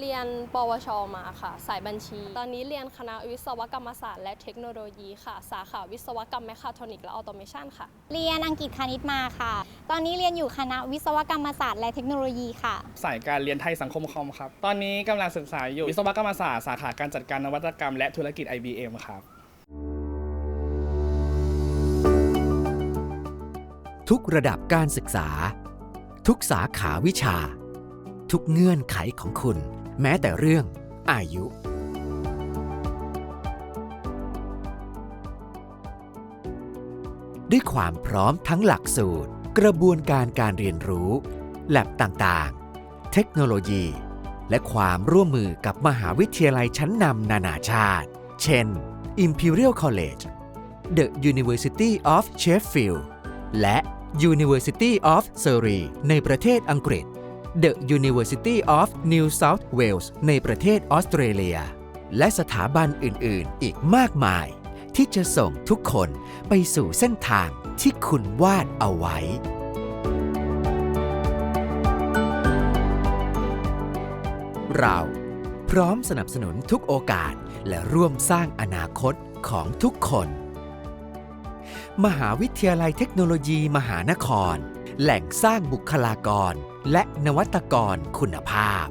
เรียนปวช มาค่ะ สายบัญชี ตอนนี้เรียนคณะวิศวกรรมศาสตร์และเทคโนโลยีค่ะ สาขาวิศวกรรมแมคคาทรอนิกส์และออโตเมชันค่ะ เรียนอังกฤษคณิตมาค่ะ ตอนนี้เรียนอยู่คณะวิศวกรรมศาสตร์และเทคโนโลยีค่ะ สายการเรียนไทยสังคมคอมครับ ตอนนี้กำลังศึกษาอยู่วิศวกรรมศาสตร์สาขาการจัดการนวัตกรรมและธุรกิจ IBM ครับ ทุกระดับการศึกษา ทุกสาขาวิชา ทุกเงื่อนไขของคุณ แม้แต่เรื่องอายุด้วยความพร้อมทั้งหลักสูตร กระบวนการการเรียนรู้ แลบต่างๆ เทคโนโลยี และความร่วมมือกับมหาวิทยาลัยชั้นนำนานาชาติ เช่น Imperial College The University of Sheffield และ University of Surrey ในประเทศอังกฤษ The University of New South Wales ในประเทศออสเตรเลีย และสถาบันอื่น ๆ อีกมากมาย ที่จะส่งทุกคนไปสู่เส้นทางที่คุณวาดเอาไว้ เราพร้อมสนับสนุนทุกโอกาสและร่วมสร้างอนาคตของทุกคน มหาวิทยาลัยเทคโนโลยีมหานคร แหล่งสร้างบุคลากร และนวัตกรคุณภาพ